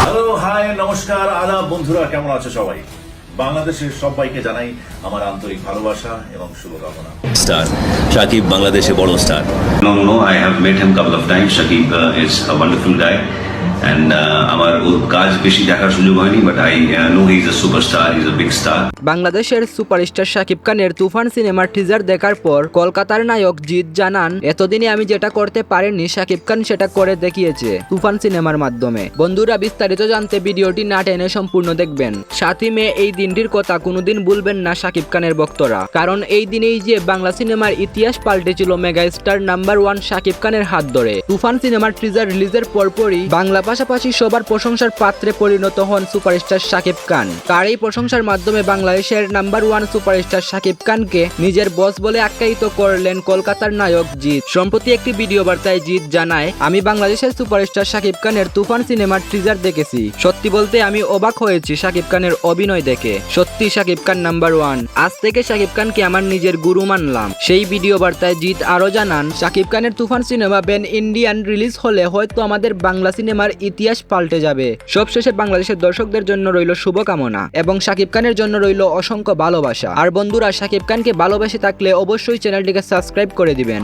Hello hi নমস্কার আদাব বন্ধুরা কেমন আছো সবাই? বাংলাদেশের সবাইকে জানাই আমার আন্তরিক ভালোবাসা এবং শুভকামনা। স্টার সাকিব বাংলাদেশে বড় star no no I have met him couple of times he is a wonderful star বাংলাদেশের সুপারস্টার শাকিব খানের তুফান সিনেমার টিজার দেখার পর কলকাতার নায়ক জিৎ জানান, এতদিনে আমি যেটা করতে পারিনি, শাকিব খান সেটা করে দেখিয়েছে তুফান সিনেমার মাধ্যমে। বন্ধুরা, বিস্তারিত জানতে ভিডিওটি না টেনে সম্পূর্ণ দেখবেন। সাতই মে এই দিনটির কথা কোনোদিন ভুলবেন না শাকিব খানের ভক্তরা। কারণ এই দিনেই যে বাংলা সিনেমার ইতিহাস পাল্টেছিল mega star number one Shakib খানের হাত ধরে। তুফান সিনেমার টিজার রিলিজের পরপরই বাংলা পাশাপাশি সবার প্রশংসার পাত্রে পরিণত হন সুপারস্টার শাকিব খান। তার এই প্রশংসার মাধ্যমে বাংলাদেশের নাম্বার ওয়ান সুপারস্টার শাকিব খানকে নিজের বস বলে আখ্যায়িত করলেন কলকাতার নায়ক জিৎ। সম্প্রতি একটি ভিডিও বার্তায় জিৎ জানায়, আমি বাংলাদেশের সুপারস্টার শাকিব খানের তুফান সিনেমার টিজার দেখেছি। সত্যি বলতে আমি অবাক হয়েছি শাকিব খানের অভিনয় দেখে। সত্যি শাকিব খান নাম্বার ওয়ান আজ থেকে শাকিব খানকে আমার নিজের গুরু মানলাম। সেই ভিডিও বার্তায় জিৎ আরও জানান, শাকিব খানের Toofan cinema pan Indian release হলে হয়তো আমাদের বাংলা সিনেমার ইতিহাস পাল্টে যাবে। সবশেষে বাংলাদেশের দর্শকদের জন্য রইল শুভকামনা এবং শাকিব খানের জন্য রইল অসংখ্য ভালোবাসা। আর বন্ধুরা, শাকিব খানকে ভালোবেসে থাকলে অবশ্যই চ্যানেলটিকে সাবস্ক্রাইব করে দিবেন।